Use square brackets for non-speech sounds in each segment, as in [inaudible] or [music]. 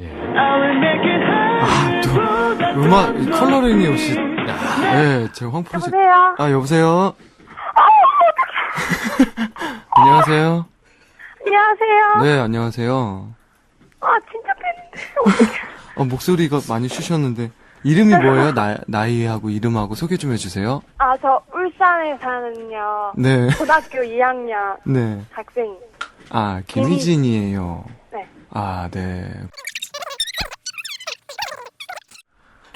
예. 아, 또, 음악, 컬러링이 역시, 야, 예, 제가 황프로 씨. 여보세요? 아, 여보세요? [laughs] 안녕하세요? 안녕하세요. 네, 안녕하세요. 아, 진짜 팬인데. 어, 목소리가 많이 쉬셨는데, 이름이 뭐예요? 나, 나이하고 이름하고 소개 좀 해주세요. 아, 저 울산에 사는요. 네, 고등학교 2학년 네. 학생. 아, 김희진이에요. 네. 아, 네.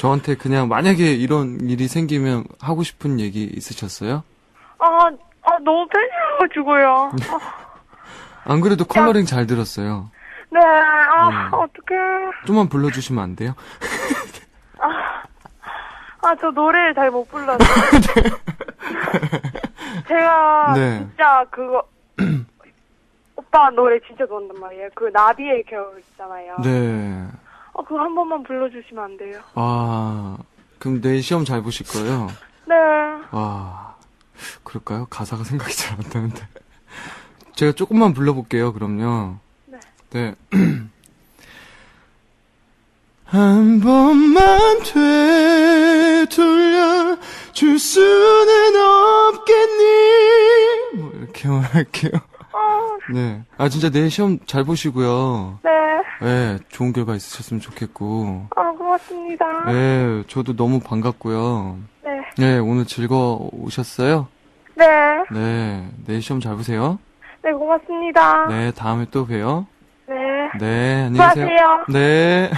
저한테 그냥 만약에 이런 일이 생기면 하고 싶은 얘기 있으셨어요? 아, 아 너무 팬이어가지고요. 아, [laughs] 안 그래도 컬러링 잘 들었어요. 네, 아, 네. 어떡해. 좀만 불러주시면 안 돼요? 아, 저 노래를 잘 못 불러서. [laughs] 제가 네. 진짜 그거, [clears throat] 오빠 노래 진짜 좋아한단 말이에요. 그 나비의 겨울 있잖아요. 네. 어, 그거 한 번만 불러주시면 안 돼요? 아, 그럼 내일 시험 잘 보실 거예요? [laughs] 네. 아, 그럴까요? 가사가 생각이 잘 안 나는데. 제가 조금만 불러볼게요, 그럼요. 네. 네. [clears throat] 한 번만 되돌려 줄 수는 없겠니? 뭐, 이렇게만 할게요. 어, 네. 아, 진짜 내일 시험 잘 보시고요. 네. 네, 좋은 결과 있으셨으면 좋겠고. 아, 고맙습니다. 네, 저도 너무 반갑고요. 네. 네, 오늘 즐거우셨어요? 네. 네, 내일 시험 잘 보세요. 네, 고맙습니다. 네, 다음에 또 봬요. 네. 네, 안녕히 계세요. 수고하세요. 네.